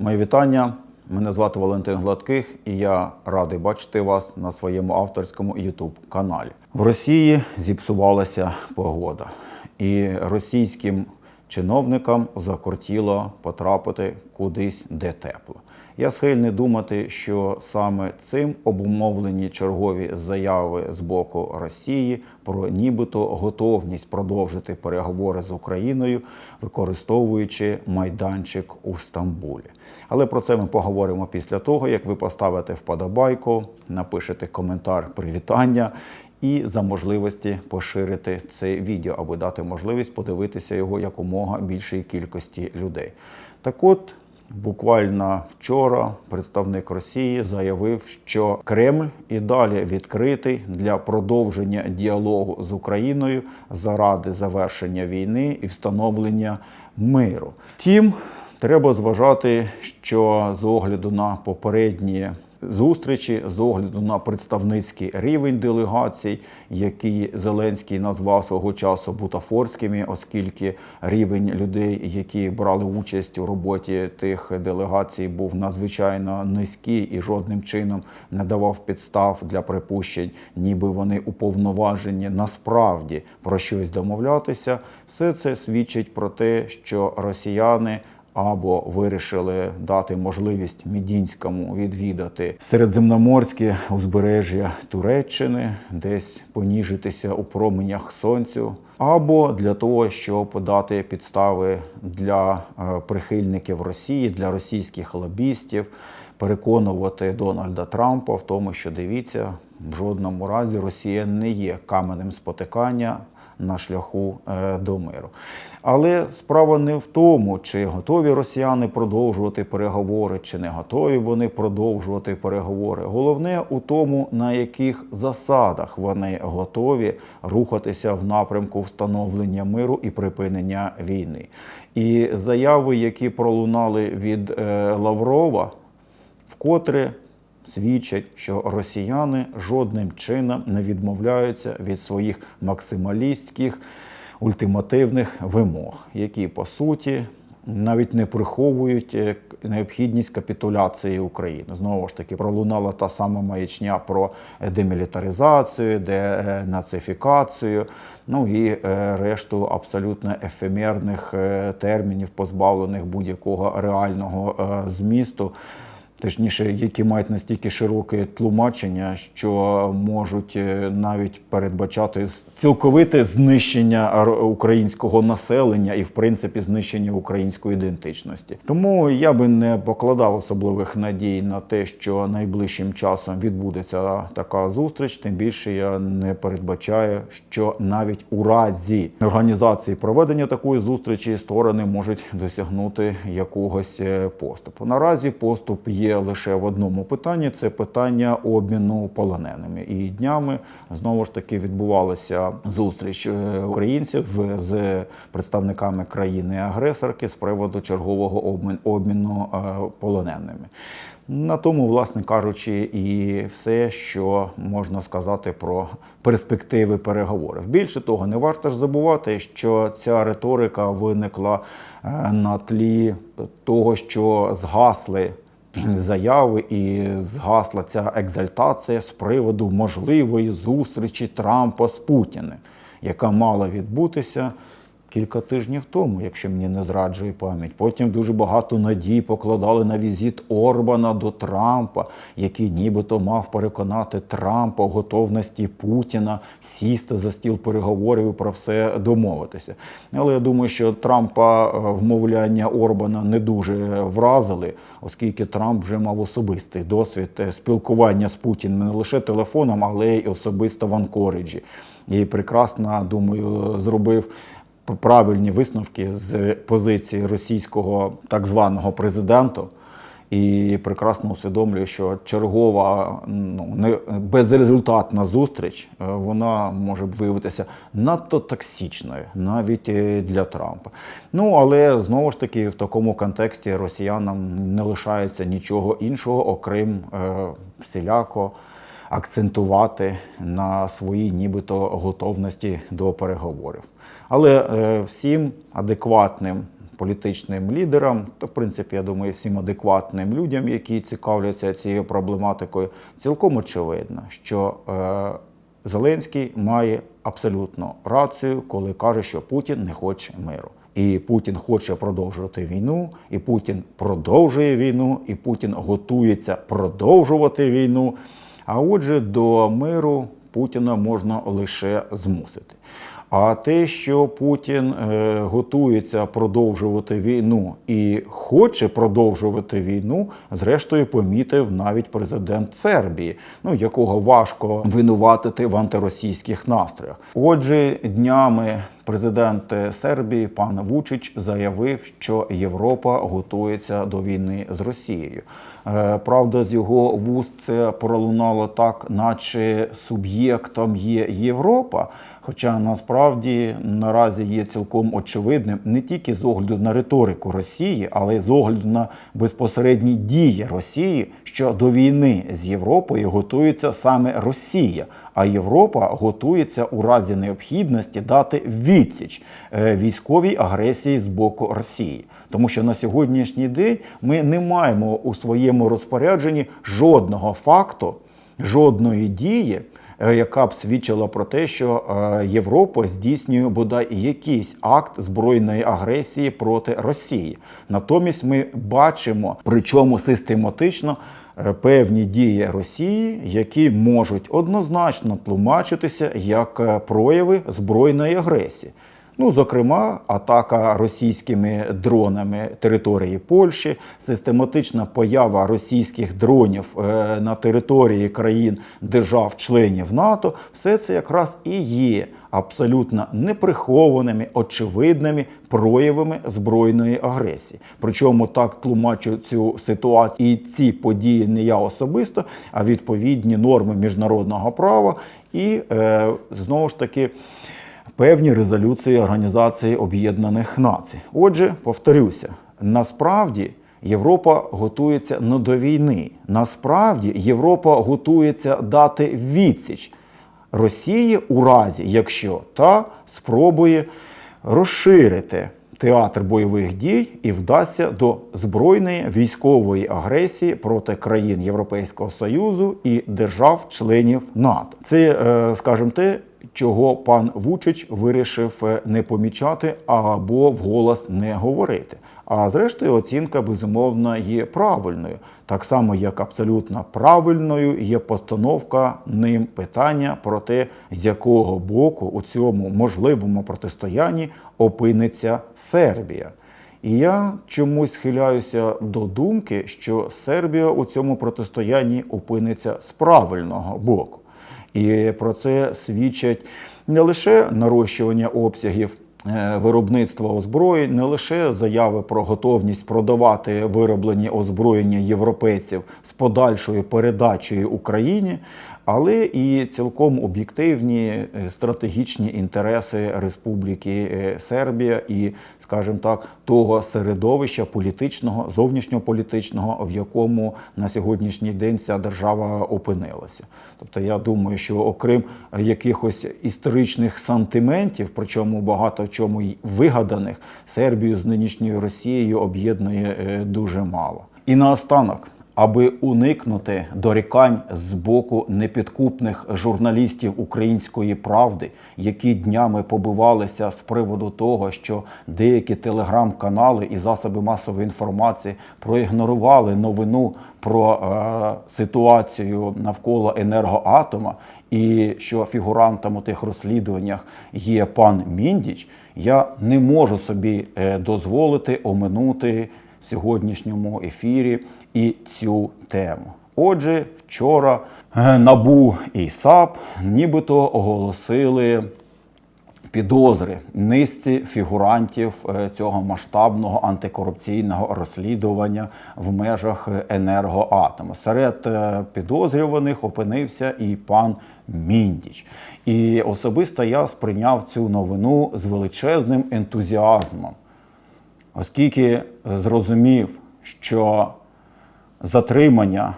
Мої вітання. Мене звати Валентин Гладких, і я радий бачити вас на своєму авторському youtube каналі. В Росії зіпсувалася погода, і російським чиновникам закортіло потрапити кудись, де тепло. Я схильний думати, що саме цим обумовлені чергові заяви з боку Росії про нібито готовність продовжити переговори з Україною, використовуючи майданчик у Стамбулі. Але про це ми поговоримо після того, як ви поставите вподобайку, напишете коментар привітання і за можливості поширити це відео, аби дати можливість подивитися його якомога більшій кількості людей. Так от. Буквально вчора представник Росії заявив, що Кремль і далі відкритий для продовження діалогу з Україною заради завершення війни і встановлення миру. Втім, треба зважати, що з огляду на попередні зустрічі, з огляду на представницький рівень делегацій, який Зеленський назвав свого часу бутафорськими, оскільки рівень людей, які брали участь у роботі тих делегацій, був надзвичайно низький і жодним чином не давав підстав для припущень, ніби вони уповноважені насправді про щось домовлятися. Все це свідчить про те, що росіяни або вирішили дати можливість Мідінському відвідати середземноморське узбережжя Туреччини, десь поніжитися у променях сонцю, або для того, щоб дати підстави для е, прихильників Росії, для російських лобістів, переконувати Дональда Трампа в тому, що дивіться, в жодному разі Росія не є каменем спотикання на шляху е, до миру. Але справа не в тому, чи готові росіяни продовжувати переговори, чи не готові вони продовжувати переговори. Головне у тому, на яких засадах вони готові рухатися в напрямку встановлення миру і припинення війни. І заяви, які пролунали від е, Лаврова, вкотре свідчать, що росіяни жодним чином не відмовляються від своїх максималістських ультимативних вимог, які по суті навіть не приховують е, необхідність капітуляції України. Знову ж таки, пролунала та сама маячня про демілітаризацію, денацифікацію. Ну і е, решту абсолютно ефемерних е, термінів, позбавлених будь-якого реального е, змісту. Точніше, які мають настільки широке тлумачення, що можуть е, навіть передбачати цілковите знищення українського населення і, в принципі, знищення української ідентичності. Тому я би не покладав особливих надій на те, що найближчим часом відбудеться така зустріч. Тим більше я не передбачаю, що навіть у разі організації проведення такої зустрічі сторони можуть досягнути якогось е, поступу. Наразі поступ є лише в одному питанні: це питання обміну полоненими. І днями знову ж таки відбувалася зустріч е, українців з представниками країни-агресорки з приводу чергового обміну е, полоненими. На тому, власне кажучи, і все, що можна сказати про перспективи переговорів. Більше того, не варто ж забувати, що ця риторика виникла е, на тлі того, що згасли заяви і згасла ця екзальтація з приводу можливої зустрічі Трампа з Путіним, яка мала відбутися кілька тижнів тому, якщо мені не зраджує пам'ять. Потім дуже багато надій покладали на візит Орбана до Трампа, який нібито мав переконати Трампа в готовності Путіна сісти за стіл переговорів і про все домовитися. Але я думаю, що Трампа е, вмовляння Орбана не дуже вразили, оскільки Трамп вже мав особистий досвід е, спілкування з Путіним не лише телефоном, але й особисто в Анкориджі. І прекрасно, думаю, зробив правильні висновки з позиції російського так званого президента. І прекрасно усвідомлюю, що чергова ну, не, безрезультатна зустріч е, вона може виявитися надто токсичною навіть е, для Трампа. Ну але знову ж таки в такому контексті росіянам не лишається нічого іншого, окрім е, всіляко акцентувати на своїй нібито готовності до переговорів. Але е, всім адекватним політичним лідерам, то в принципі, я думаю, всім адекватним людям, які цікавляться цією проблематикою, цілком очевидно, що е, Зеленський має абсолютно рацію, коли каже, що Путін не хоче миру. І Путін хоче продовжувати війну, і Путін продовжує війну, і Путін готується продовжувати війну. А отже, до миру Путіна можна лише змусити. А те, що Путін е, готується продовжувати війну і хоче продовжувати війну, зрештою помітив навіть президент Сербії, ну якого важко винуватити в антиросійських настроях. Отже, днями президент Сербії пан Вучич заявив, що Європа готується до війни з Росією. Е, Правда, з його вуст це пролунало так, наче суб'єктом є Європа. Хоча насправді наразі є цілком очевидним не тільки з огляду на риторику Росії, але й з огляду на безпосередні дії Росії, що до війни з Європою готується саме Росія, а Європа готується у разі необхідності дати відсіч е, військовій агресії з боку Росії. Тому що на сьогоднішній день ми не маємо у своєму розпорядженні жодного факту, жодної дії, е, яка б свідчила про те, що е, Європа здійснює бодай якийсь акт збройної агресії проти Росії. Натомість ми бачимо, причому систематично. Е, Певні дії Росії, які можуть однозначно тлумачитися як е, прояви збройної агресії. Ну, зокрема, атака російськими дронами території Польщі, систематична поява російських дронів е, на території країн держав-членів НАТО, все це якраз і є абсолютно неприхованими, очевидними проявами збройної агресії. Причому так тлумачу цю ситуацію і ці події не я особисто, а відповідні норми міжнародного права і е, знову ж таки певні резолюції Організації Об'єднаних Націй. Отже, повторюся, насправді Європа готується не до війни. Насправді Європа готується дати відсіч Росії у разі, якщо та спробує розширити театр бойових дій і вдасться до збройної військової агресії проти країн Європейського Союзу і держав-членів НАТО. Це, е, скажімо, те, чого пан Вучич вирішив е, не помічати або вголос не говорити. А зрештою, оцінка безумовно є правильною, так само як абсолютно правильною є постановка ним питання про те, з якого боку у цьому можливому протистоянні опиниться Сербія. І я чомусь схиляюся до думки, що Сербія у цьому протистоянні опиниться з правильного боку. І про це свідчать не лише нарощування обсягів е, виробництва озброєнь, не лише заяви про готовність продавати вироблені озброєння європейців з подальшою передачею Україні, але і цілком об'єктивні е, стратегічні інтереси Республіки е, Сербія і, скажімо так, того середовища політичного, зовнішньополітичного, в якому на сьогоднішній день ця держава опинилася. Тобто, я думаю, що окрім якихось історичних сантиментів, причому багато в чому й вигаданих, Сербію з нинішньою Росією об'єднує е, дуже мало. І наостанок аби уникнути дорікань з боку непідкупних журналістів української правди, які днями побивалися з приводу того, що деякі телеграм-канали і засоби масової інформації проігнорували новину про е, ситуацію навколо енергоатома, і що фігурантом у тих розслідуваннях є пан Міндіч, я не можу собі е, дозволити оминути в сьогоднішньому ефірі і цю тему. Отже, вчора е, НАБУ і САП нібито оголосили підозри низці фігурантів е, цього масштабного антикорупційного розслідування в межах енергоатому. Серед е, підозрюваних опинився і пан Міндіч. І особисто я сприйняв цю новину з величезним ентузіазмом, оскільки зрозумів, що затримання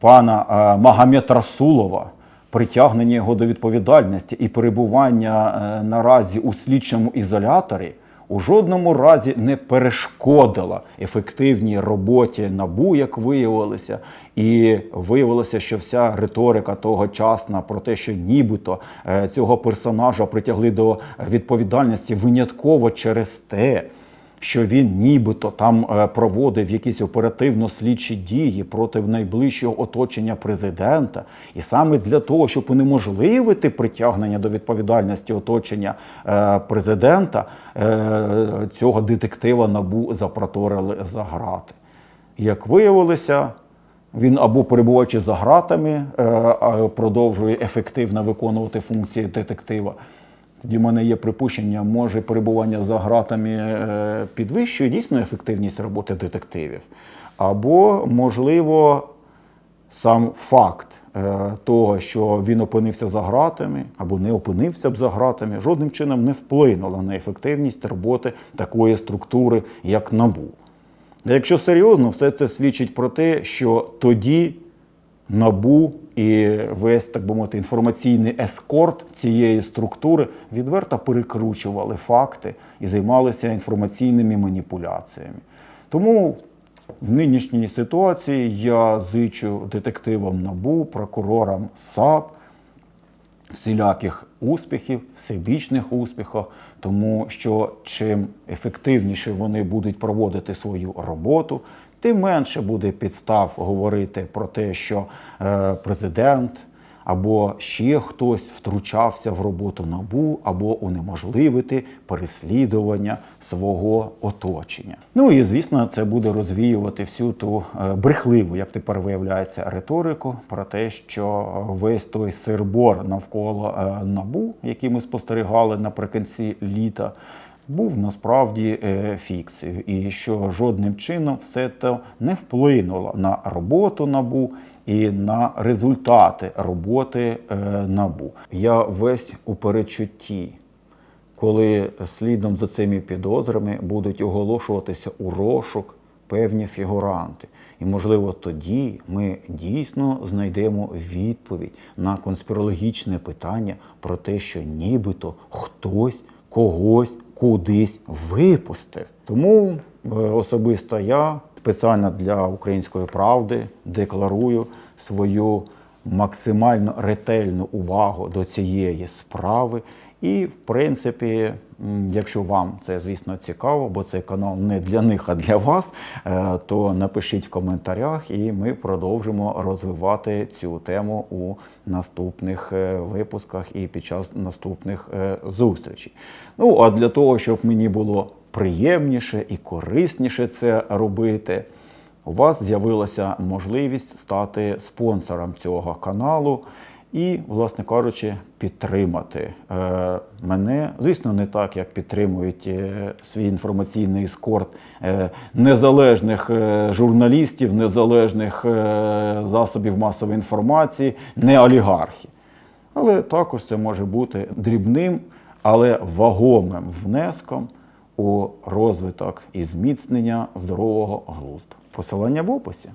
пана е, Магомед Расулова, притягнення його до відповідальності і перебування е, наразі у слідчому ізоляторі у жодному разі не перешкодила ефективній роботі набу, як виявилося, і виявилося, що вся риторика тогочасна про те, що нібито е, цього персонажа притягли до відповідальності винятково через те, що він нібито там е, проводив якісь оперативно-слідчі дії проти найближчого оточення президента, і саме для того, щоб унеможливити притягнення до відповідальності оточення е, президента, е, цього детектива набу запроторили за грати. Як виявилося, він або перебуваючи за гратами, продовжує ефективно виконувати функції детектива. Тоді в мене є припущення, може перебування за гратами е, підвищує дійсно ефективність роботи детективів. Або, можливо, сам факт е, того, що він опинився за гратами або не опинився б за гратами, жодним чином не вплинуло на ефективність роботи такої структури, як НАБУ. Якщо серйозно, все це свідчить про те, що тоді НАБУ і весь, так би мовити, інформаційний ескорт цієї структури відверто перекручували факти і займалися інформаційними маніпуляціями. Тому в нинішній ситуації я зичу детективам НАБУ, прокурорам САП всіляких успіхів, всебічних успіхів, тому що чим ефективніше вони будуть проводити свою роботу, тим менше буде підстав говорити про те, що е, президент або ще хтось втручався в роботу набу, або унеможливити переслідування свого оточення. Ну і звісно, це буде розвіювати всю ту е, брехливу, як тепер виявляється, риторику про те, що весь той сирбор навколо е, набу, який ми спостерігали наприкінці літа. Був насправді е, фікцією, і що жодним чином все це не вплинуло на роботу набу і на результати роботи е, набу. Я весь у перечутті, коли слідом за цими підозрами будуть оголошуватися у розшук певні фігуранти. І, можливо, тоді ми дійсно знайдемо відповідь на конспірологічне питання про те, що нібито хтось когось кудись випустив. Тому е, особисто я спеціально для української правди декларую свою максимально ретельну увагу до цієї справи. І, в принципі, якщо вам це, звісно, цікаво, бо цей канал не для них, а для вас, е, то напишіть в коментарях, і ми продовжимо розвивати цю тему у наступних е, випусках і під час наступних е, зустрічей. Ну, а для того, щоб мені було приємніше і корисніше це робити, у вас з'явилася можливість стати спонсором цього каналу і, власне кажучи, підтримати е, мене. Звісно, не так, як підтримують е, свій інформаційний ескорт е, незалежних журналістів, незалежних засобів масової інформації, не олігархів. Але також це може бути дрібним, але вагомим внеском у розвиток і зміцнення здорового глузду. Посилання в описі.